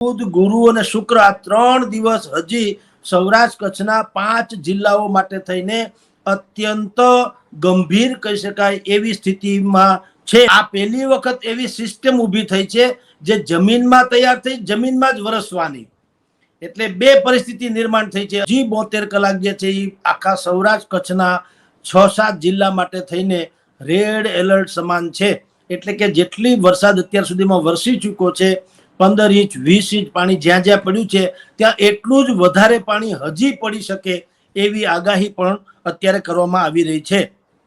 બુધ ગુરુ અને શુક્ર આ ત્રણ દિવસ હજી સૌરાષ્ટ્ર કચ્છના પાંચ જિલ્લાઓ માટે થઈને અત્યંત ગંભીર કહી શકાય એવી સ્થિતિમાં છે. આ પહેલી વખત એવી સિસ્ટમ ઊભી થઈ છે જે જમીનમાં તૈયાર થઈ, જમીનમાં જ વરસવાની. એટલે બે પરિસ્થિતિ નિર્માણ થઈ છે. હજી બોતેર કલાક જે છે એ આખા સૌરાષ્ટ્ર કચ્છના છ સાત જિલ્લા માટે થઈને રેડ એલર્ટ સમાન છે. એટલે કે જેટલી વરસાદ અત્યાર સુધીમાં વરસી ચૂક્યો છે પંદર ઇંચ, વીસ ઇંચ પાણી જ્યાં જ્યાં પડ્યું છે, ત્યાં એટલું જ વધારે પાણી હજી પડી શકે એવી આગાહી પણ અત્યારે કરવામાં આવી રહી છે.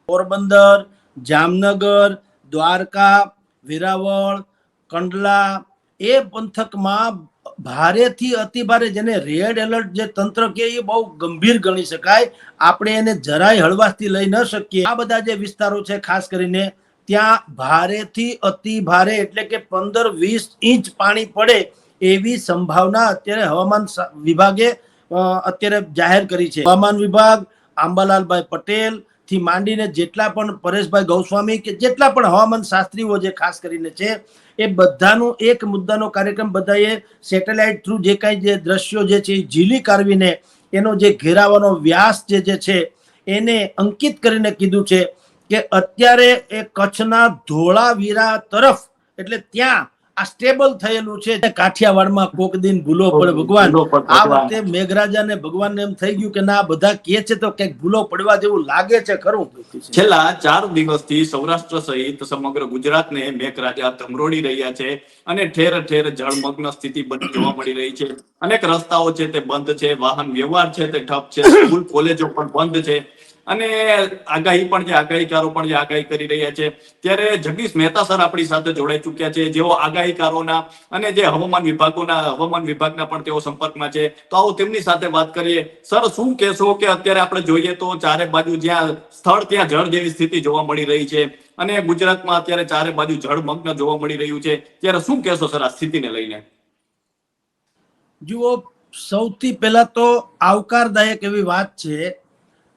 પોરબંદર, જામનગર, દ્વારકા, વેરાવળ, કંડલા એ પંથકમાં ભારેથી અતિભારે જેને રેડ એલર્ટ જે તંત્ર કે એ બહુ ગંભીર ગણી શકાય. આપણે એને જરાય હળવાશથી લઈ ન શકીએ. આ બધા જે વિસ્તારો છે, ખાસ કરીને ત્યાં ભારેથી અતિ ભારે એટલે કે પંદર વીસ ઇંચ પાણી પડે એવી સંભાવના અત્યારે હવામાન વિભાગે અત્યારે જાહેર કરી છે. હવામાન વિભાગ, આંબાલાલભાઈ પટેલથી માંડીને જેટલા પણ પરેશભાઈ ગૌસ્વામી કે જેટલા પણ હવામાન શાસ્ત્રીઓ જે ખાસ કરીને છે, એ બધાનો એક મુદ્દાનો કાર્યક્રમ બધાએ સેટેલાઇટ થ્રુ જે કાંઈ જે દ્રશ્યો જે છે એ ઝીલી કાઢવીને એનો જે ઘેરાવાનો વ્યાસ જે જે છે, એને અંકિત કરીને કીધું છે. કે અત્યારે એ કચ્છના ધોળાવીરા તરફ એટલે ત્યાં આ સ્ટેબલ થયેલું છે. કાઠિયાવાડમાં કોક દિન ભૂલો પડે ભગવાન. આ વખતે મેઘરાજા ને ભગવાન એમ થઈ ગયું કે ના બધા કે છે તો કંઈક ભૂલો પડવા જેવું લાગે છે ખરું? છેલ્લા ચાર દિવસથી સૌરાષ્ટ્ર સહિત સમગ્ર ગુજરાતને મેઘરાજા ધમરોડી રહ્યા છે અને ઠેર ઠેર જળમગ્ન સ્થિતિ બની જોવા મળી રહી છે. અનેક રસ્તાઓ છે તે બંધ છે વાહન વ્યવહાર છે તે ઠપ છે સ્કૂલ કોલેજો પણ બંધ છે. અને આગાહી પણ જે આગાહીકારો પણ જે આગાહી કરી રહ્યા છે. ત્યારે જગદીશ મહેતા સર આપણી સાથે જોડાઈ ચુક્યા છે. જેઓ આગાહીકારોના અને જે હવામાન વિભાગોના, હવામાન વિભાગના પણ તેઓ સંપર્કમાં છે. તો આવો તેમની સાથે વાત કરીએ. સર, શું કહેશો કે અત્યારે આપણે જોઈએ તો ચારે બાજુ જ્યાં સ્થળ, ત્યાં જળ જેવી સ્થિતિ જોવા મળી રહી છે. અને ગુજરાતમાં અત્યારે ચારે બાજુ જળમગ્ન જોવા મળી રહ્યું છે. ત્યારે શું કહેશો સર આ સ્થિતિને લઈને? જુઓ, સૌથી પહેલા તો આવકારદાયક એવી વાત છે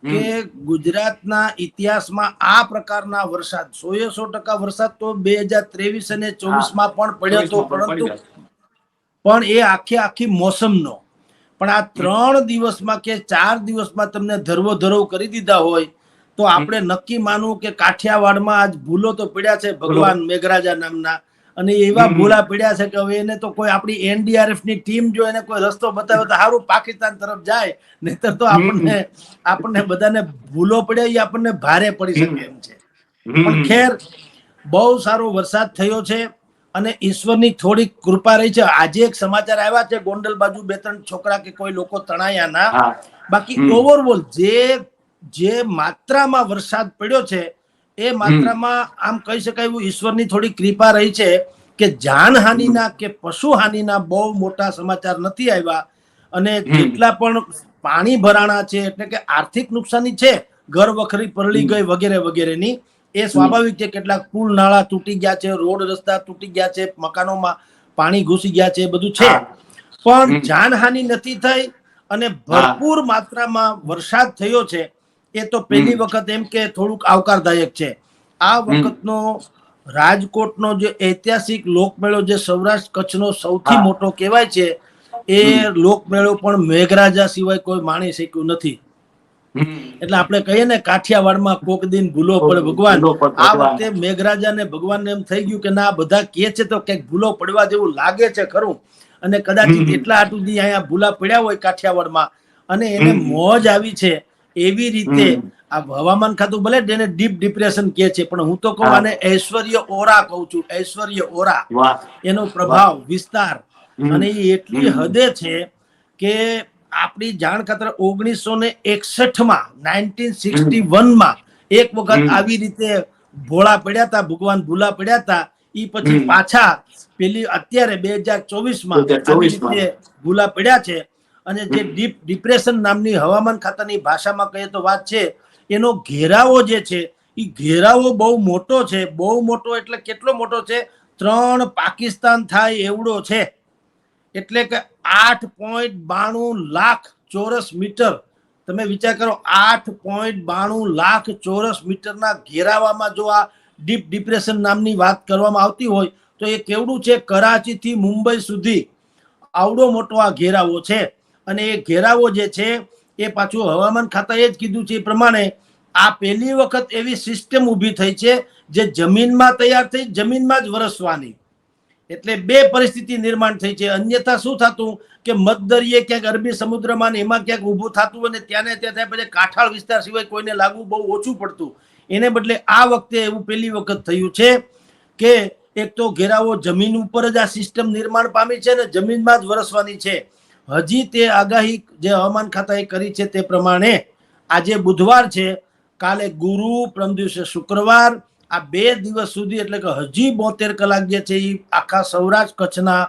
કે ગુજરાતના ઇતિહાસમાં આ પ્રકારના વરસાદ સોએ સો ટકા વરસાદ તો બે હજાર ત્રેવીસ અને ચોવીસમાં પણ પડ્યો હતો પરંતુ પણ એ આખી આખી મોસમનો. પણ આ ત્રણ દિવસમાં કે ચાર દિવસમાં તમને ધરવો ધરવ કરી દીધા હોય તો આપણે નક્કી માનવું કે કાઠિયાવાડમાં આજ ભૂલો તો પડ્યા છે ભગવાન મેઘરાજા નામના. અને એવા ભૂલા પડ્યા છે કે હવે એને તો કોઈ આપણી એનડીઆરએફની ટીમ જો એને કોઈ રસ્તો બતાવે તો સારું પાકિસ્તાન તરફ જાય. નહીતર તો આપણને આપણને બધાને ભૂલો પડ્યા એ આપણને ભારે પડી શકે એમ છે. પણ ખેર બહુ સારો વરસાદ થયો છે અને ઈશ્વરની થોડી કૃપા રહી છે. આજે એક સમાચાર આવ્યા છે ગોંડલ બાજુ બે ત્રણ છોકરા કે કોઈ લોકો તણાયા ના. બાકી. ઓવરઓલ જે જે માત્રામાં વરસાદ પડ્યો છે એ માત્રામાં આમ કહી શકાય એવું ઈશ્વરની થોડી કૃપા રહી છે કે જાનહાનિના કે પશુ હાનિના બહુ મોટા સમાચાર નથી આવ્યા અને જેટલા પણ પાણી ભરાણા છે એટલે કે આર્થિક નુકસાની છે ઘર વખરી પરળી ગઈ વગેરે વગેરેની એ સ્વાભાવિક છે કેટલાક પુલ નાળા તૂટી ગયા છે રોડ રસ્તા તૂટી ગયા છે મકાનોમાં પાણી ઘૂસી ગયા છે બધું છે. પણ. જાનહાનિ નથી થઈ અને ભરપૂર માત્રામાં વરસાદ થયો છે એ તો પહેલી વખત એમ કે થોડુંક આવકારદાયક છે. આ વખતનો રાજકોટનો જે ઐતિહાસિક લોકમેળો જે સૌરાષ્ટ્ર કચ્છનો સૌથી મોટો કહેવાય છે એ લોકમેળો પણ મેઘરાજા સિવાય કોઈ માણી શક્યું નથી. એટલે આપણે કહીએ ને કાઠિયાવાડમાં કોક દિન ભૂલો પડે ભગવાન. આ ભગવાન. મેઘરાજા ને ભગવાન એમ થઈ ગયું કે ના બધા કે છે તો કંઈક ભૂલો પડવા જેવું લાગે છે ખરું. અને કદાચ એટલા દી અહીંયા ભૂલા પડ્યા હોય કાઠિયાવાડમાં. અને એને મોજ આવી છે. એવી રીતે આ હવામાન ખાતું ભલે જેને ડીપ ડિપ્રેશન કે છે પણ હું તો કહું. આને ઐશ્વર્ય ઓરા કહું છું ઐશ્વર્ય ઓરા. એનો પ્રભાવ વિસ્તાર. અને એ એટલી હદે છે કે આપણી જાણ ખાતર ઓગણીસો ને એકસઠમાં નાઇન્ટીન સિક્સટી વનમાં એક વખત આવી રીતે ભોળા પડ્યા હતા ભગવાન ભૂલા પડ્યા હતા ઈ પછી પાછા પેલી અત્યારે બે હજાર ચોવીસમાં 2024 આવી માં. રીતે ભૂલા પડ્યા છે. અને જે ડીપ ડિપ્રેશન નામની હવામાન ખાતાની ભાષામાં કહીએ તો વાત છે એનો ઘેરાવો જે છે એ ઘેરાવો બહુ મોટો છે. બહુ મોટો એટલે કેટલો મોટો છે? ત્રણ પાકિસ્તાન થાય એવડો છે. એટલે કે આઠ પોઈન્ટ બાણું લાખ ચોરસ મીટર. તમે વિચાર કરો આઠ પોઈન્ટ બાણું લાખ ચોરસ મીટરના ઘેરાવામાં જો આ ડીપ ડિપ્રેશન નામની વાત કરવામાં આવતી હોય તો એ કેવડું છે? કરાચીથી મુંબઈ સુધી. આવડો મોટો આ ઘેરાવો છે. અને એ ઘેરાવો જે છે, એ પાછું હવામાન ખાતાએ જ કીધું છે એ પ્રમાણે આ પહેલી વખત એવી સિસ્ટમ ઊભી થઈ છે જે જમીનમાં તૈયાર થઈ, જમીનમાં જ વરસવાની. એટલે બે પરિસ્થિતિ નિર્માણ થઈ છે. અન્યથા શું થતું કે મધદરિયે ક્યાંક અરબી સમુદ્રમાં ને એમાં ક્યાંક ઊભું થતું અને ત્યાંને ત્યાં થાય પછી કાંઠાળ વિસ્તાર સિવાય કોઈને લાગવું બહુ ઓછું પડતું. એને બદલે આ વખતે એવું પહેલી વખત થયું છે કે એક તો ઘેરાવો જમીન ઉપર જ આ સિસ્ટમ નિર્માણ પામી છે ને જમીનમાં જ વરસવાની છે. હજી તે આગાહી જે હવામાન ખાતાએ કરી છે તે પ્રમાણે આજે બુધવાર છે, કાલે ગુરુ પ્રમ દિવસે શુક્રવાર, આ બે દિવસ સુધી એટલે કે હજી બોતેર કલાક જે છે એ આખા સૌરાષ્ટ્ર કચ્છના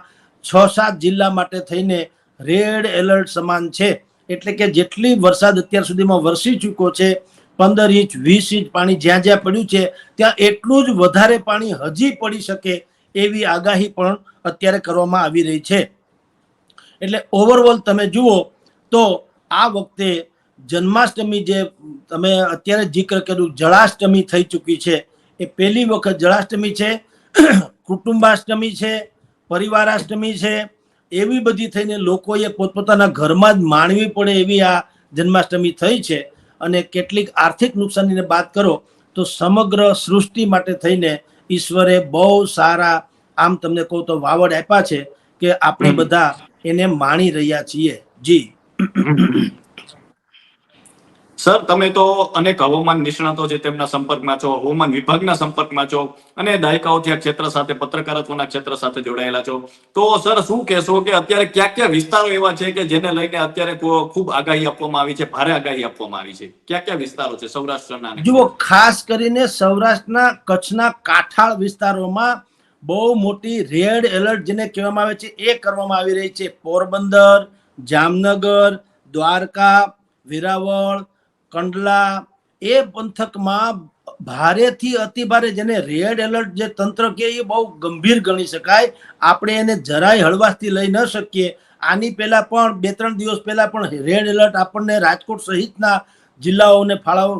છ સાત જિલ્લા માટે થઈને રેડ એલર્ટ સમાન છે. એટલે કે જેટલી વરસાદ અત્યાર સુધીમાં વરસી ચૂક્યો છે, પંદર ઇંચ, વીસ ઇંચ પાણી જ્યાં જ્યાં પડ્યું છે, ત્યાં એટલું જ વધારે પાણી હજી પડી શકે એવી આગાહી પણ અત્યારે કરવામાં આવી રહી છે. એટલે ઓવરઓલ તમે જુઓ તો આ વખતે જન્માષ્ટમી જે તમે અત્યારે જિક્ર કર્યું જળાષ્ટમી થઈ ચૂકી છે. એ પહેલી વખત જળાષ્ટમી છે કુટુંબાષ્ટમી છે પરિવારાષ્ટમી છે એવી બધી થઈને લોકોએ પોતપોતાના ઘરમાં જ માણવી પડે એવી આ જન્માષ્ટમી થઈ છે. અને કેટલીક આર્થિક નુકસાનીને વાત કરો તો સમગ્ર સૃષ્ટિ માટે થઈને ઈશ્વરે બહુ સારા આમ તમને કહું તો વાવડ આપ્યા છે કે આપણે બધા એને માણી રહ્યા છીએ. જી. સર તમે તો અનેક હવામાન નિષ્ણાતો છે તેમના સંપર્કમાં છો હવામાન વિભાગના સંપર્કમાં છો અને દાયકાઓથી આ ક્ષેત્ર સાથે પત્રકારત્વના ક્ષેત્ર સાથે જોડાયેલા છો. તો સર શું કહેશો કે અત્યારે કયા કયા વિસ્તારો એવા છે કે જેને લઈને અત્યારે ખૂબ આગાહી આપવામાં આવી છે ભારે આગાહી આપવામાં આવી છે? કયા કયા વિસ્તારો છે? સૌરાષ્ટ્રના જુઓ ખાસ કરીને સૌરાષ્ટ્રના કચ્છના કાઠાળ વિસ્તારોમાં બહુ મોટી રેડ એલર્ટ જેને કહેવામાં આવે છે, એ કરવામાં આવી રહી છે. પોરબંદર, જામનગર, દ્વારકા, વેરાવળ, કંડલા, એ પંથકમાં ભારેથી અતિ ભારે જેને રેડ એલર્ટ જે તંત્ર કે એ બહુ ગંભીર ગણી શકાય. આપણે એને જરાય હળવાશથી લઈ ન શકીએ. આની પહેલા પણ બે ત્રણ દિવસ પહેલા પણ રેડ એલર્ટ આપણને રાજકોટ સહિતના જિલ્લાઓને ફાળવ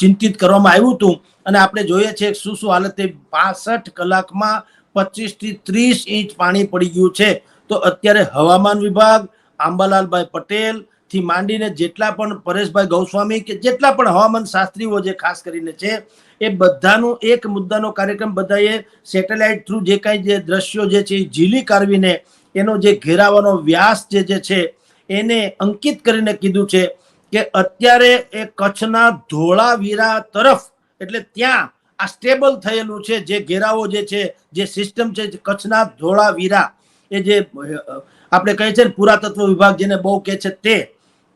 ચિંતિત કરવામાં આવ્યું હતું. અને આપણે જોઈએ છીએ શું શું હાલત પાસઠ કલાકમાં પચીસથી ત્રીસ ઇંચ પાણી પડી ગયું છે. તો અત્યારે હવામાન વિભાગ, આંબાલાલભાઈ પટેલથી માંડીને જેટલા પણ પરેશભાઈ ગૌસ્વામી કે જેટલા પણ હવામાન શાસ્ત્રીઓ જે ખાસ કરીને છે, એ બધાનું એક મુદ્દાનો કાર્યક્રમ બધાએ સેટેલાઇટ થ્રુ જે કાંઈ જે દ્રશ્યો જે છે એ ઝીલી કાઢવીને એનો જે ઘેરાવાનો વ્યાસ જે છે, એને અંકિત કરીને કીધું છે. કે અત્યારે એ કચ્છના ધોળાવીરા તરફ, એટલે ત્યાં આ સ્ટેબલ થયેલું છે, જે ઘેરાવો જે છે, જે સિસ્ટમ છે કચ્છના ધોળાવીરા, એ જે આપણે કહીએ છીએ ને પુરાતત્વ વિભાગ જેને બહુ કહે છે તે,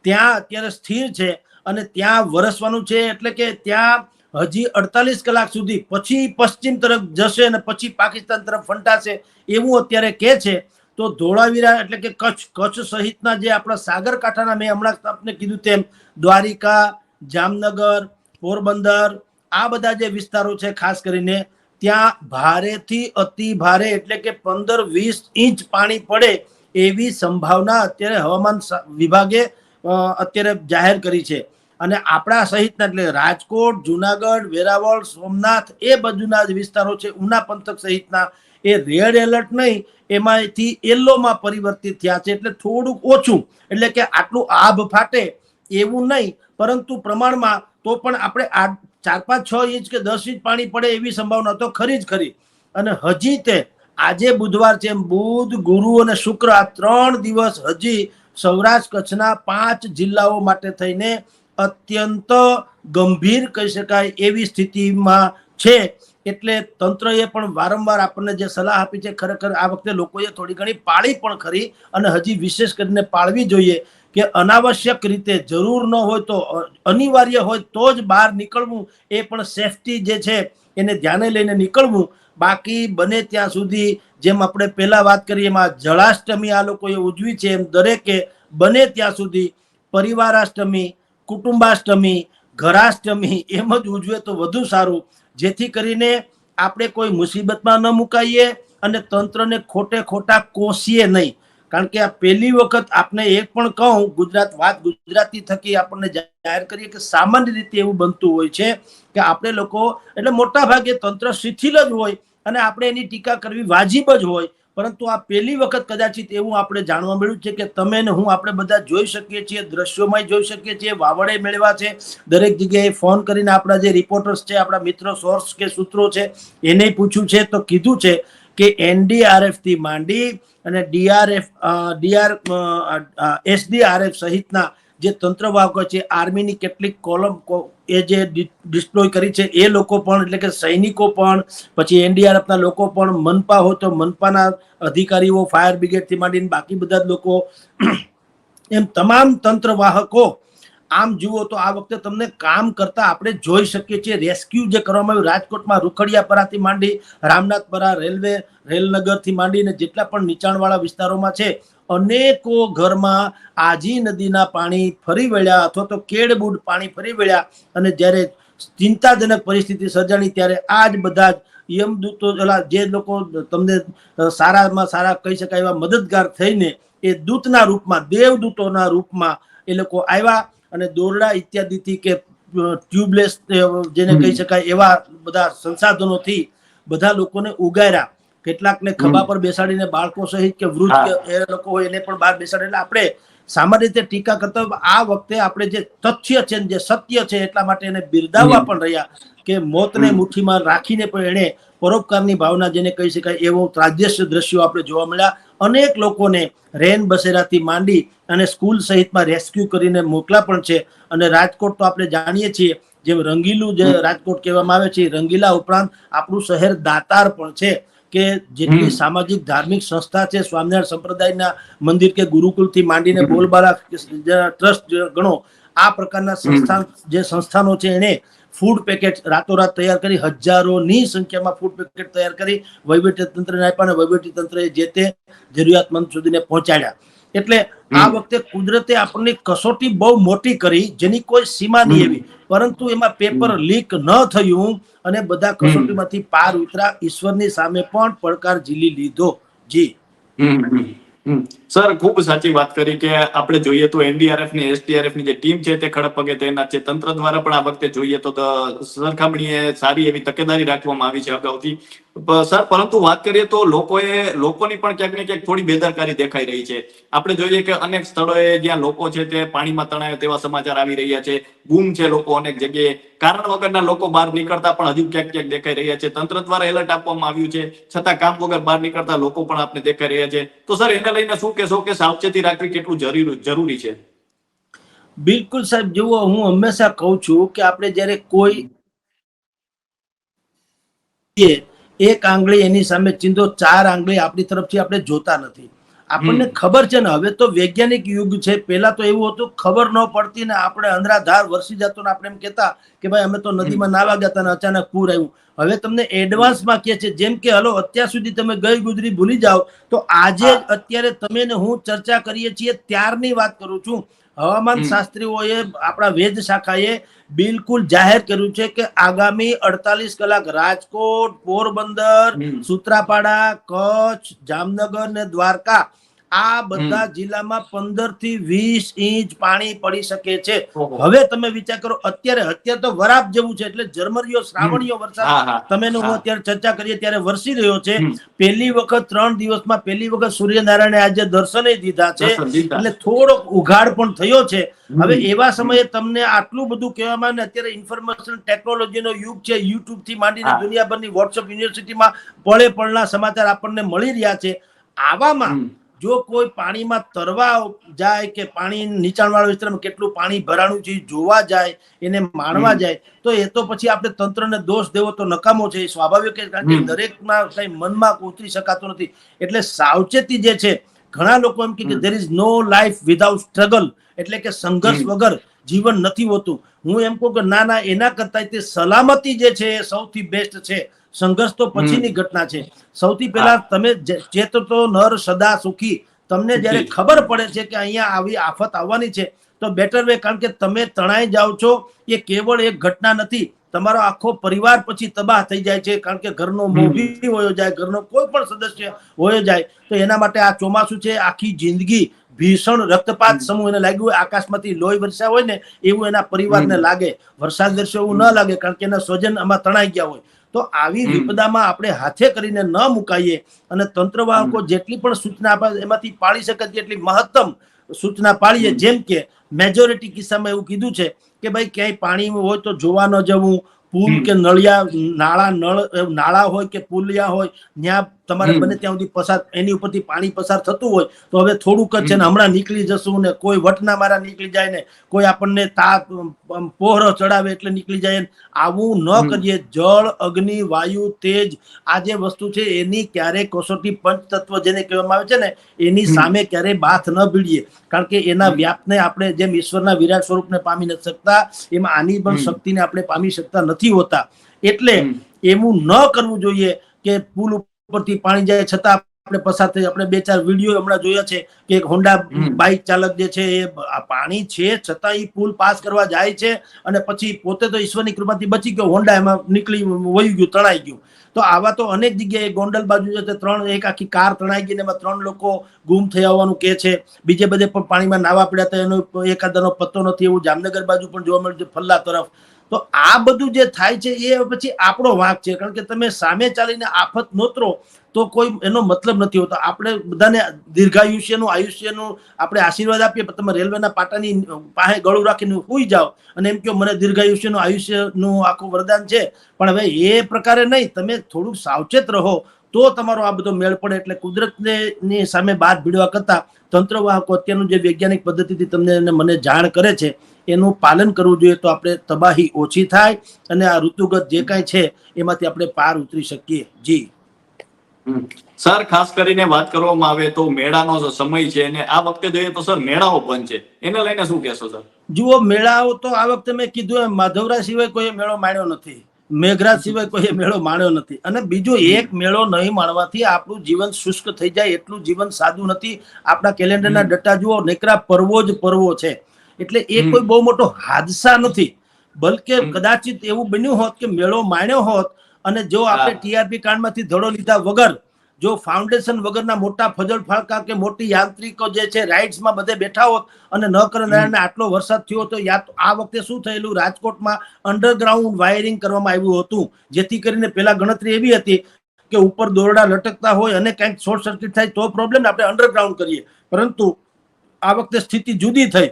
ત્યાં અત્યારે સ્થિર છે અને ત્યાં વરસવાનું છે, એટલે કે ત્યાં હજી અડતાલીસ કલાક સુધી પછી પશ્ચિમ તરફ જશે અને પછી પાકિસ્તાન તરફ ફંટાશે, એવું અત્યારે કહે છે. તો ધોળાવીરા એટલે કે કચ્છ કચ્છ સહિતના જે આપણા સાગરકાંઠાના, મેં હમણાં આપને કીધું તેમ, દ્વારિકા, જામનગર, પોરબંદર, આ બધા જે વિસ્તારો છે, ખાસ કરીને, ત્યાં ભારેથી અતિ ભારે એટલે કે પંદર વીસ ઇંચ પાણી પડે એવી સંભાવના અત્યારે હવામાન વિભાગે અત્યારે જાહેર કરી છે. અને આપણા સહિતના એટલે રાજકોટ, જુનાગઢ, વેરાવળ, સોમનાથ એ બાજુના જ વિસ્તારો છે, ઉના પંથક સહિતના એ રેડ એલર્ટ નહીં, એમાંથી યલોમાં પરિવર્તિત થયા છે. એટલે થોડુંક ઓછું. એટલે કે આટલું આભ ફાટે એવું નહીં. પરંતુ પ્રમાણમાં તો પણ આપણે આ ચાર પાંચ છ ઇંચ કે દસ ઇંચ પાણી પડે એવી સંભાવના તો ખરી જ ખરી. અને હજી તે આજે બુધવાર છે બુધ, ગુરુ અને શુક્ર આ ત્રણ દિવસ હજી સૌરાષ્ટ્ર કચ્છના પાંચ જિલ્લાઓ માટે થઈને અત્યંત ગંભીર કહી શકાય એવી સ્થિતિમાં છે. એટલે તંત્રએ પણ વારંવાર આપણને જે સલાહ આપી છે, ખરેખર આ વખતે લોકોએ થોડી ઘણી પાળી પણ ખરી અને હજી વિશેષ કરીને પાળવી જોઈએ કે અનાવશ્યક રીતે જરૂર ન હોય તો અનિવાર્ય હોય તો જ બહાર નીકળવું, એ પણ સેફટી જે છે એને ધ્યાને લઈને નીકળવું. બાકી બને ત્યાં સુધી જેમ આપણે પહેલા વાત કરીએ, એમાં જળાષ્ટમી આ લોકોએ ઉજવી છે એમ દરેકે, બને ત્યાં સુધી પરિવારાષ્ટમી, કુટુંબાષ્ટમી, ઘરાષ્ટમી એમ જ ઉજવે તો વધુ સારું. જેથી કરીને આપણે કોઈ મુસીબતમાં ન મુકાઈએ અને તંત્રને ખોટે ખોટા કોસીએ નહીં. કારણ કે આ પહેલી વખત આપણે એક પણ કહું, ગુજરાત, વાત ગુજરાતી થકી આપણને જાહેર કરીએ કે સામાન્ય રીતે એવું બનતું હોય છે કે આપણે લોકો, એટલે મોટા ભાગે તંત્ર શિથિલ જ હોય અને આપણે એની ટીકા કરવી વાજિબ જ હોય. પરંતુ આ પહેલી વખત કદાચિત એવું આપણે જાણવા મળ્યું છે કે તમે ને હું આપણે બધા જોઈ શકીએ છીએ દ્રશ્યોમાં જોઈ શકીએ છીએ, વાવડે મેળવ્યા છે. દરેક જગ્યાએ ફોન કરીને આપણા જે રિપોર્ટર્સ છે, આપણા મિત્રો સોર્સ કે સૂત્રો છે, એને પૂછ્યું છે. તો કીધું છે કે એનડીઆરએફથી માંડી અને ડીઆરએફ ડીઆર એસડીઆરએફ સહિતના જે તંત્ર વાહકો છે, આર્મીની કેટલીક કોલમ એ જે ડિસ્પ્લોય કરી છે, એ લોકો પણ, એટલે કે સૈનિકો પણ, પછી એનડીઆરએફના લોકો પણ મનપા હોય તો મનપાના અધિકારીઓ, ફાયર બ્રિગેડથી માંડીને બાકી બધા જ લોકો, એમ તમામ તંત્ર વાહકો, આમ જુઓ તો આ વખતે તમને કામ કરતા આપણે જોઈ શકીએ છીએ. રેસ્ક્યુ જે કરવામાં આવ્યું, રાજકોટમાં રૂખડિયાપરાથી માંડી રામનાથપરા રેલવે, રેલનગરથી માંડીને જેટલા પણ નીચાણવાળા વિસ્તારોમાં છે અનેકો ઘરમાં આજી નદીના પાણી ફરી વળ્યા અથવા તો કેડબૂડ પાણી ફરી વળ્યા અને જ્યારે ચિંતાજનક પરિસ્થિતિ સર્જાણી ત્યારે આ જ બધા જ યમદૂતો જે લોકો તમને સારામાં સારા કહી શકાય એવા મદદગાર થઈને એ દૂતના રૂપમાં દેવદૂતોના રૂપમાં એ લોકો આવ્યા અને દોરડા ઇત્યાદિથી કે ટ્યુબલેસ જેને કહી શકાય એવા બધા સંસાધનોથી બધા લોકોને ઉગાર્યા. કેટલાકને ખભા પર બેસાડીને બાળકો સહિત કે વૃદ્ધ એ લોકો હોય એને પણ બહાર બેસાડે. એટલે આપણે સામાન્ય રીતે ટીકા કરતા આ વખતે આપણે જે તથ્ય છે જે સત્ય છે એટલા માટે એને બિરદાવવા પણ રહ્યા કે મોતને મુઠ્ઠીમાં રાખીને પણ એણે પરોપકારની ભાવના જેને કહી શકાય એવો ત્રાજ્યસ્ય દ્રશ્યો આપણે જોવા મળ્યા. અનેક લોકોને રેન બસેરાથી માંડી અને સ્કૂલ સહિતમાં રેસ્ક્યુ કરીને મોકલા પણ છે. અને રાજકોટ તો આપણે જાણીએ છીએ જેમ રંગીલું જે રાજકોટ કહેવામાં આવે છે રંગીલા ઉપરાંત આપણું શહેર દાતાર પણ છે. કે જેટલી સામાજિક ધાર્મિક સંસ્થા છે સ્વામિનારાયણ સંપ્રદાયના મંદિર કે ગુરુકુલથી માંડીને બોલબાલા ટ્રસ્ટ ગણો આ પ્રકારના સંસ્થાન જે સંસ્થાનો છે એને ફૂડ પેકેટ રાતોરાત તૈયાર કરી હજારોની સંખ્યામાં ફૂડ પેકેટ તૈયાર કરી વહીવટી તંત્રને આપ્યા અને વહીવટી તંત્રએ જે તે જરૂરિયાતમંદ સુધીને પહોંચાડ્યા. એટલે આ વખતે કુદરતે આપણને કસોટી બહુ મોટી કરી જેની કોઈ સીમા નહીં. એવી. પરંતુ એમાં પેપર લીક ન થયું અને બધા કસોટીમાંથી પાર ઉતરા ઈશ્વરની સામે પણ પડકાર ઝીલી લીધો. જી. સર, ખૂબ સાચી વાત કરી કે આપણે જોઈએ તો એનડીઆરએફની, એસડીઆરએફની જે ટીમ છે તે ખડક પગે તૈનાત છે તંત્ર દ્વારા પણ આ વખતે જોઈએ તો સરખામણીએ સારી એવી તકેદારી રાખવામાં આવી છે અગાઉથી. સર, પરંતુ વાત કરીએ તો લોકોએ, લોકોની પણ ક્યાંક ને ક્યાંક થોડી બેદરકારી દેખાઈ રહી છે. આપણે જોઈએ કે અનેક સ્થળોએ જ્યાં લોકો છે તે પાણીમાં તણાય તેવા સમાચાર આવી રહ્યા છે. ગુમ છે લોકો અનેક જગ્યાએ. કારણ વગરના લોકો બહાર નીકળતા પણ હજુ ક્યાંક ક્યાંક દેખાઈ રહ્યા છે. તંત્ર દ્વારા એલર્ટ આપવામાં આવ્યું છે. છતાં કામ વગર બહાર નીકળતા લોકો પણ આપને દેખાઈ રહ્યા છે. તો સર, એને લઈને શું કહેશો કે સાવચેતી રાખવી કેટલું જરૂરી જરૂરી છે? બિલકુલ સાહેબ, જુઓ, હું હંમેશા કહું છું કે આપણે જ્યારે કોઈ એક આંગળી એની સામે ચીંધો, ચાર આંગળી આપણી તરફથી આપણે જોતા નથી. આપણને ખબર છે ને હવે તો વૈજ્ઞાનિક યુગ છે. પહેલા તો એવું હતું ખબર ન પડતી ને આપણે અંધરાધાર વરસી જતો ને આપણે એમ કહેતા કે ભાઈ અમે તો નદીમાં નાવા ગયા હતા અચાનક પૂર આવ્યું. હવે તમને એડવાન્સમાં કહે છે જેમ કે હલો અત્યાર સુધી તમે ગઈ ગુજરી ભૂલી જાઓ. તો આજે અત્યારે તમે ને હું ચર્ચા કરીએ છીએ ત્યારની વાત કરું છું. હવામાન શાસ્ત્રીઓએ આપણા વેદ શાખાએ બિલકુલ જાહેર કર્યું છે કે આગામી અડતાલીસ કલાક રાજકોટ પોરબંદર સુત્રાપાડા કચ્છ જામનગર ને દ્વારકા આ બધા જિલ્લામાં પંદરથી વીસ ઇંચ પાણી પડી શકે છે. હવે તમે વિચાર કરો અત્યારે અત્યારે તો વરાપ જેવું છે એટલે જર્મરીયો શ્રાવણીયો વરસાદ. તમે હું અત્યારે ચર્ચા કરીએ ત્યારે વરસી રહ્યો છે. પહેલી વખત ત્રણ દિવસમાં પહેલી વખત સૂર્યનારાયણે આજે દર્શને દીધા છે. એટલે થોડોક ઉઘાડ પણ થયો છે. હવે એવા સમયે તમને આટલું બધું કહેવામાં આવે ને અત્યારે ઇન્ફોર્મેશન ટેકનોલોજીનો યુગ છે. યુટ્યુબથી માંડીને દુનિયાભરની વોટ્સઅપ યુનિવર્સિટીમાં પળે પળના સમાચાર આપણને મળી રહ્યા છે. આવામાં. જો કોઈ પાણીમાં તરવા જાય કે પાણી નીચાણવાળા વિસ્તારમાં કેટલું પાણી ભરાણું છે જોવા જાય એને માણવા જાય તો એ તો પછી આપણે તંત્રને દોષ દેવો તો નકામો છે એ સ્વાભાવિક કારણ કે દરેકમાં કઈ મનમાં ઉતરી શકાતું નથી. એટલે સાવચેતી જે છે ઘણા લોકો એમ કે. There is no life without struggle એટલે કે સંઘર્ષ વગર જીવન નથી હોતું. હું એમ કહું કે ના ના એના કરતા તે સલામતી જે છે એ સૌથી બેસ્ટ છે. સંઘર્ષ તો પછીની ઘટના છે. સૌથી પહેલા તમે જે- તો નર સદા સુખી. તમને જ્યારે ખબર પડે છે કે અહીંયા આવી આફત આવવાની છે તો બેટર વે કારણ કે તમે તણાઈ જાઓ છો એ કેવળ એક ઘટના નથી. તમારો આખો પરિવાર પછી તબાહ થઈ જાય છે કારણ કે ઘરનો મોભી હોયો જાય ઘરનો કોઈ પણ સદસ્ય હોયો જાય તો એના માટે આ ચોમાસું છે આખી જિંદગી ભીષણ રક્તપાત સમૂહ એને લાગ્યું હોય આકાશમાંથી લોહી વરસ્યા હોય ને એવું એના પરિવારને. લાગે. વરસાદ વરસ્યો એવું ન લાગે કારણ કે એના સ્વજન આમાં તણાઈ ગયા હોય. તો આવી વિપદામાં આપણે હાથે કરીને ન મુકાઈએ અને તંત્રવાહકો જેટલી પણ સૂચના આપે એમાંથી પાળી શકે તેટલી મહત્તમ સૂચના પાળીએ. જેમ કે મેજોરિટી કિસ્સામાં એવું કીધું છે કે ભાઈ ક્યાંય પાણી હોય તો જોવા ન જવું પુલ કે નળિયા નાળા નળ નાળા હોય કે પુલિયા હોય ત્યાં તમારે બને ત્યાં સુધી પસાર એની ઉપરથી પાણી પસાર થતું હોય તો હવે થોડુંક જ છે ને હમણાં નીકળી જશું ને કોઈ વટના મારા નીકળી જાય ને કોઈ આપણને તાપ પોહરો ચડાવે એટલે નીકળી જાય ને આવું ન કરીએ. જળ અગ્નિ વાયુ તેજ આ જે વસ્તુ છે એની ક્યારેય કસોટી પંચતત્વ જેને કહેવામાં આવે છે ને એની સામે ક્યારેય બાથ ન ભીડીએ કારણ કે એના. વ્યાપને આપણે જેમ ઈશ્વરના વિરાટ સ્વરૂપને પામી નથી શકતા એમાં આની પણ. શક્તિને આપણે પામી શકતા નથી હોતા. એટલે એવું ન કરવું જોઈએ કે પુલ ઉપરથી પાણી જાય છતાં આપણે પસાર થઈ આપણે બે ચાર વીડિયો હમણાં જોયા છે કે એક હોન્ડા બાઇક ચાલક જે છે એ પાણી છે છતાં એ પુલ પાસ કરવા જાય છે અને પછી પોતે તો ઈશ્વરની કૃપાથી બચી ગયો. હોન્ડા એમાં નીકળી વયું ગયું તણાઈ ગયું. તો આવા તો અનેક જગ્યાએ ગોંડલ બાજુ છે ત્રણ એક આખી કાર તણાઈ ગઈ ને એમાં ત્રણ લોકો ગુમ થયા હોવાનું કે છે. બીજે બધે પણ પાણીમાં નાવા પડ્યા હતા. એનો એકાદાનો પત્તો નથી એવું જામનગર બાજુ પણ જોવા મળ્યું છે ફલ્લા તરફ. તો આ બધું જે થાય છે, એ પછી આપણો વાંક છે. કારણ કે તમે સામે ચાલીને આફત નોતરો, તો કોઈ એનો મતલબ નથી હોતો. આપણે બધાને દીર્ઘાયુષ્યનું, આયુષ્યનું આપણે આશીર્વાદ આપીએ તમે રેલવેના પાટાની પાસે ગળું રાખીને સુઈ જાઓ અને એમ કહો, મને દીર્ઘાયુષ્યનું, આયુષ્યનું આખું વરદાન છે. પણ હવે એ પ્રકારે નહીં. તમે થોડુંક સાવચેત રહો. તો તમારો આ બધો મેળ પડે એટલે કુદરતને ની સામે બાદ ભીડવા કરતા તંત્રવાહકો અત્યારનું જે વૈજ્ઞાનિક પદ્ધતિથી તમને મને જાણ કરે છે એનું પાલન કરવું જોઈએ તો આપણે તબાહી ઓછી થાય અને આ ઋતુગત જે કાંઈ છે એમાંથી આપણે પાર ઉતરી શકીએ. જી. હમ. સર ખાસ કરીને વાત કરવામાં આવે તો મેળાનો જે સમય છે અને આ વખતે જોઈએ તો સર મેળાઓ બંધ છે. એને લઈને શું કહેશો સર? જુઓ મેળાઓ તો આ વખતે મેં કીધું એમ માધવરા સિવાય કોઈ મેળો માણ્યો નથી. મેઘરાજ સિવાય કોઈ મેળો માણ્યો નથી. અને બીજો એક મેળો નહીં માણવાથી આપણું જીવન શુષ્ક થઈ જાય એટલું જીવન સાદું નથી. આપણા કેલેન્ડરના. ડટ્ટા જુઓ નેકરા પર્વો જ પર્વો છે. એટલે એ કોઈ બહુ મોટો હાદસા નથી. બલકે કદાચિત એવું બન્યું હોત કે મેળો માણ્યો હોત અને જો આપણે. ટીઆરપી કાંડમાંથી ધડો લીધા વગર જો ફાઉન્ડેશન વગરના મોટા ફજલ ફાળકા કે મોટી યાંત્રિકો જે છે રાઇડ્સમાં બધે બેઠા હોત અને ન કરનારને આટલો વરસાદ થયો તો યા તો આ વખતે શું થયેલું? રાજકોટમાં અંડરગ્રાઉન્ડ વાયરિંગ કરવામાં આવ્યું હતું. જેથી કરીને પેલા ગણતરી એવી હતી કે ઉપર દોરડા લટકતા હોય અને કંઈક શોર્ટ સર્કિટ થાય તો પ્રોબ્લેમ આપણે અંડરગ્રાઉન્ડ કરીએ. પરંતુ આ વખતે સ્થિતિ જુદી થઈ.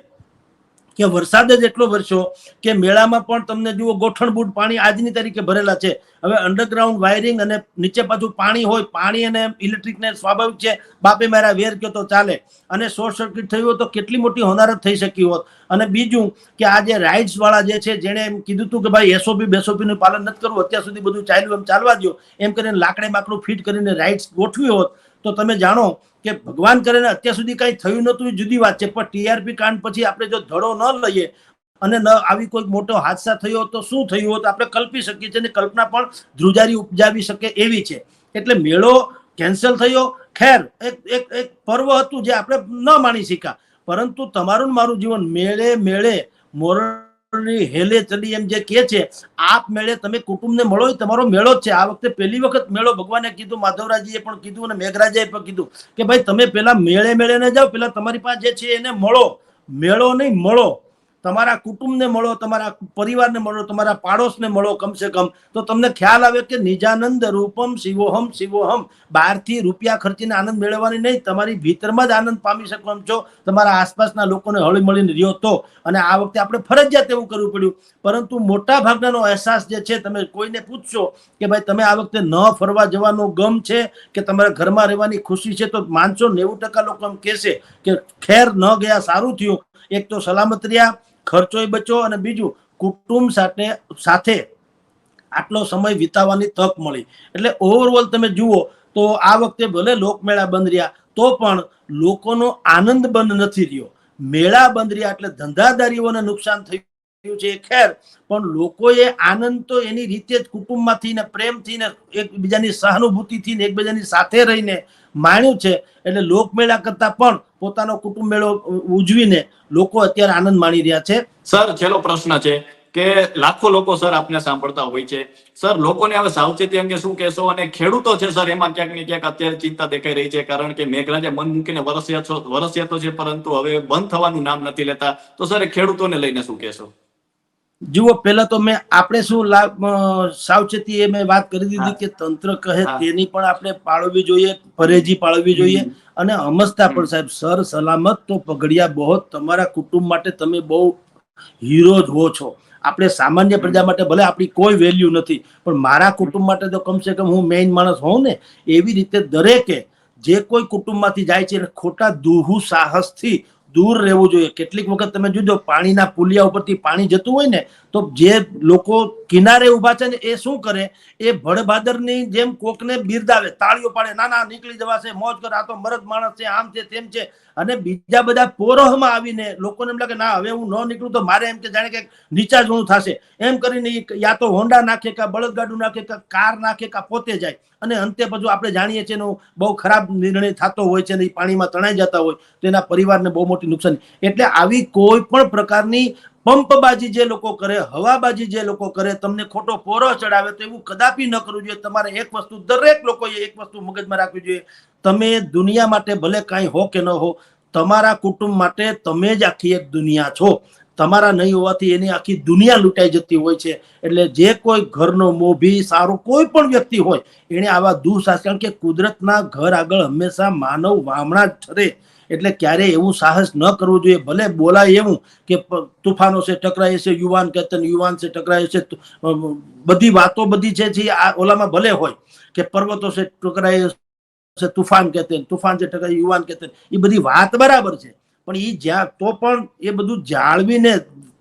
કે વરસાદ જ એટલો વરસ્યો કે મેળામાં પણ તમને જુઓ ગોઠણબૂટ પાણી આજની તારીખે ભરેલા છે. હવે અંડરગ્રાઉન્ડ વાયરિંગ અને નીચે પાછું પાણી હોય, પાણી અને ઇલેક્ટ્રિકને સ્વાભાવિક છે. બાપે મારા વેર કયો તો ચાલે. અને શોર્ટ સર્કિટ થયું હોત તો કેટલી મોટી હોનારત થઈ શકી હોત. અને બીજું કે આ જે રાઇડ્સ વાળા જે છે, જેણે એમ કીધું હતું કે ભાઈ એસઓપી બેસઓપી નું પાલન નથી કરવું, અત્યાર સુધી બધું ચાલ્યું એમ ચાલવા દો એમ કરીને લાકડે બાકડું ફિટ કરીને રાઇડ્સ ગોઠવી હોત તો તમે જાણો કે ભગવાન કરે અત્યાર સુધી કઈ થયું એ જુદી વાત છે. પણ ટીઆરપી કાંડ પછી આપણે જો ધડો ન લઈએ અને ન આવી કોઈ મોટો હાદસા થયો તો શું થયું હોત આપણે કલ્પી શકીએ છીએ અને કલ્પના પણ ધ્રુજારી ઉપજાવી શકે એવી છે. એટલે મેળો કેન્સલ થયો. ખેર, એક એક એક પર્વ હતું જે આપણે ન માણી શક્યા. પરંતુ તમારું મારું જીવન મેળે મેળે મોરની હેલે ચલી એમ જે કે છે, આપ મેળે તમે કુટુંબને મળો એ તમારો મેળો જ છે. આ વખતે પહેલી વખત મેળો ભગવાને કીધું માધવરાજીએ પણ કીધું અને મેઘરાજાએ પણ કીધું કે ભાઈ તમે પેલા મેળે મેળે ન જાઓ, પેલા તમારી પાસે જે છે એને મળો. મેળો નહીં, મળો. તમારા કુટુંબને મળો, તમારા પરિવારને મળો, તમારા પાડોશને મળો કમસે કમ, તો તમને ખ્યાલ આવે કે નિજાનંદ રૂપમ શિવોહમ શિવોહમ. બહારથી રૂપિયા ખર્ચીને આનંદ મેળવવાની નહીં, તમારી ભીતરમાં જ આનંદ પામી શકો એમ છો. તમારા આસપાસના લોકોને હળી મળીને રહ્યો તો. અને આ વખતે આપણે ફરજિયાત એવું કરવું પડ્યું. પરંતુ મોટા ભાગનાનો અહેસાસ જે છે, તમે કોઈને પૂછશો કે ભાઈ, તમે આ વખતે ન ફરવા જવાનો ગમ છે કે તમારા ઘરમાં રહેવાની ખુશી છે? તો માનસો નેવું ટકા લોકો એમ કહેશે કે, ખેર ન ગયા, સારું થયું. એક તો સલામત રહ્યા ખર્ચોય બચો અને બીજું કુટુંબ સાથે સાથે આટલો સમય વિતાવવાની તક મળી. એટલે ઓવરઓલ તમે જુઓ તો આ વખતે ભલે લોકમેળા બંધ રહ્યા, તો પણ લોકોનો આનંદ બંધ નથી રહ્યો. મેળા બંધ રહ્યા એટલે ધંધાદારીઓને નુકસાન થયું. છે એ ખેર. પણ લોકોએ આનંદ તો એની રીતે જ કુટુંબમાંથી ને પ્રેમથી ને એકબીજાની સહાનુભૂતિથી ને એકબીજાની સાથે રહીને માણ્યું છે. એટલે લોકમેળા કરતા પણ પોતાનો કુટુંબ મેળો ઉજવીને લોકો અત્યારે આનંદ માણી રહ્યા છે. સર, છેલ્લો પ્રશ્ન છે કે લાખો લોકો સર આપને સાંભળતા હોય છે. સર, લોકોને હવે સાવચેતી અંગે શું કહેશો? અને ખેડૂતો છે સર, એમાં ક્યાંક ને ક્યાંક અત્યારે ચિંતા દેખાઈ રહી છે, કારણ કે મેઘરાજે મન મૂકીને વરસ્યા છો, વરસ્યા તો છે, પરંતુ હવે બંધ થવાનું નામ નથી લેતા. તો સર ખેડૂતોને લઈને શું કહેશો? જુઓ પેલા તો મેં આપણે શું લાભ સાવચેતી એ મેં વાત કરી દીધી કે તંત્ર કહે તેની પણ આપણે પાળવી જોઈએ પરેજી પાળવી જોઈએ અને સમજતા પણ સાહેબ સર સલામત તો પગડિયા બહુ તમારા કુટુંબ માટે તમે બહુ હીરો જ હો છો. આપણે સામાન્ય પ્રજા માટે ભલે આપણી કોઈ વેલ્યુ નથી પણ મારા કુટુંબ માટે તો કમસે કમ હું મેઇન માણસ હોઉં ને એવી રીતે દરેકે જે કોઈ કુટુંબમાંથી જાય છે ખોટા દુહુ સાહસથી દૂર રહેવું જોઈએ. કેટલીક વખત તમે જોજો પાણીના પુલિયા ઉપરથી પાણી જતું હોય ને તો જે લોકો કિનારે ઊભા છે ને એ શું કરે? એ ભડભાદરની જેમ કોકને બિરદાવે, તાળીઓ પાડે, ના ના, નીકળી જવાશે, મોજ કર, આ તો મરદ માણસ છે, આમ છે, તેમ છે. અને બીજા બધા પોરોહમાં આવીને લોકોને એમ લાગે, ના, હવે હું ન નીકળું તો મારે એમ કે, જાણે કે નીચા જવું થશે. એમ કરીને યા તો હોન્ડા નાખે કા બળદગાડું નાખે કા કાર નાખે કા પોતે જાય. અને અંતે પછી આપણે જાણીએ છીએ બહુ ખરાબ નિર્ણય થતો હોય છે ઈ પાણીમાં તણાઈ જતા હોય તો એના પરિવારને બહુ મોટી નુકસાન. એટલે આવી કોઈ પણ પ્રકારની પંપબાજી જે લોકો કરે, હવાબાજી જે લોકો કરે, તમને ખોટો પોરો ચડાવે તો એવું કદાપી ન કરવું જોઈએ. તમારે એક વસ્તુ દરેક લોકોએ એક વસ્તુ મગજમાં રાખવી જોઈએ. તમે દુનિયા માટે ભલે કાંઈ હો કે ન હો, તમારા કુટુંબ માટે તમે જ આખી એક દુનિયા છો. તમારા નહીં હોવાથી એની આખી દુનિયા લૂંટાઈ જતી હોય છે. એટલે જે કોઈ ઘરનો મોભી, સારો કોઈ પણ વ્યક્તિ હોય, એને આવા દુઃસાહસ કારણ કે કુદરતના ઘર આગળ હંમેશા માનવ વામણા જ ઠરે. એટલે ક્યારે એવું સાહસ ન કરવું જોઈએ. ભલે બોલાય એવું કે તુફાનો છે, ટકરાય છે, યુવાન કેતન યુવાન છે, ટકરાય છે બધી વાતો બધી છે જે આ ઓલામાં ભલે હોય કે પર્વતો છે, ટકરાય છે, તુફાન કહેતે તુફાન છે, ટકરાય, યુવાન કહેતે એ બધી વાત બરાબર છે. પણ એ જ્યાં, તો પણ એ બધું જાળવીને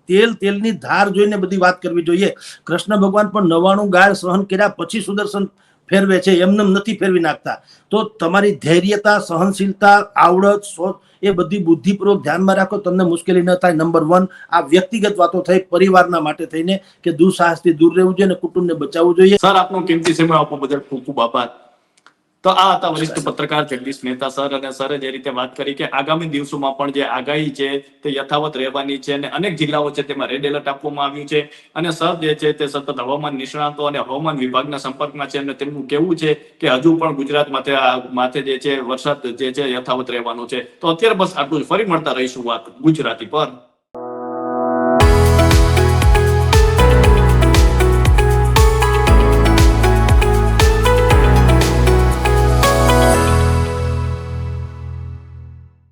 તેલ, તેલની ધાર જોઈને બધી વાત કરવી જોઈએ. કૃષ્ણ ભગવાન પણ નવાણું ગાળ સહન કર્યા પછી સુદર્શન ફેરવે છે એમને નથી ફેરવી નાખતા. તો તમારી ધૈર્યતા, સહનશીલતા, આવડત, શોધ એ બધી બુદ્ધિપૂર્વક ધ્યાનમાં રાખો, તમને મુશ્કેલી ન થાય. નંબર વન આ વ્યક્તિગત વાતો થઈ, પરિવારના માટે થઈને કે દુઃસાહસથી દૂર રહેવું જોઈએ અને કુટુંબને બચાવવું જોઈએ. સર, આપનો કિંમતી સમય આપવા બદલ ખૂબ ખૂબ આભાર. તો આ હતા વરિષ્ઠ પત્રકાર જગદીશ મહેતા સર અને સરે જે રીતે વાત કરી કે આગામી દિવસોમાં પણ જે આગાહી છે તે યથાવત રહેવાની છે અને અનેક જિલ્લાઓ છે તેમાં રેડ એલર્ટ આપવામાં આવ્યું છે. અને સર જે છે તે સતત હવામાન નિષ્ણાતો અને હવામાન વિભાગના સંપર્કમાં છે અને તેમનું કેવું છે કે હજુ પણ ગુજરાત માથે માથે જે છે વરસાદ જે છે યથાવત રહેવાનો છે. તો અત્યારે બસ આટલું જ. ફરી મળતા રહીશું વાત ગુજરાતી પર.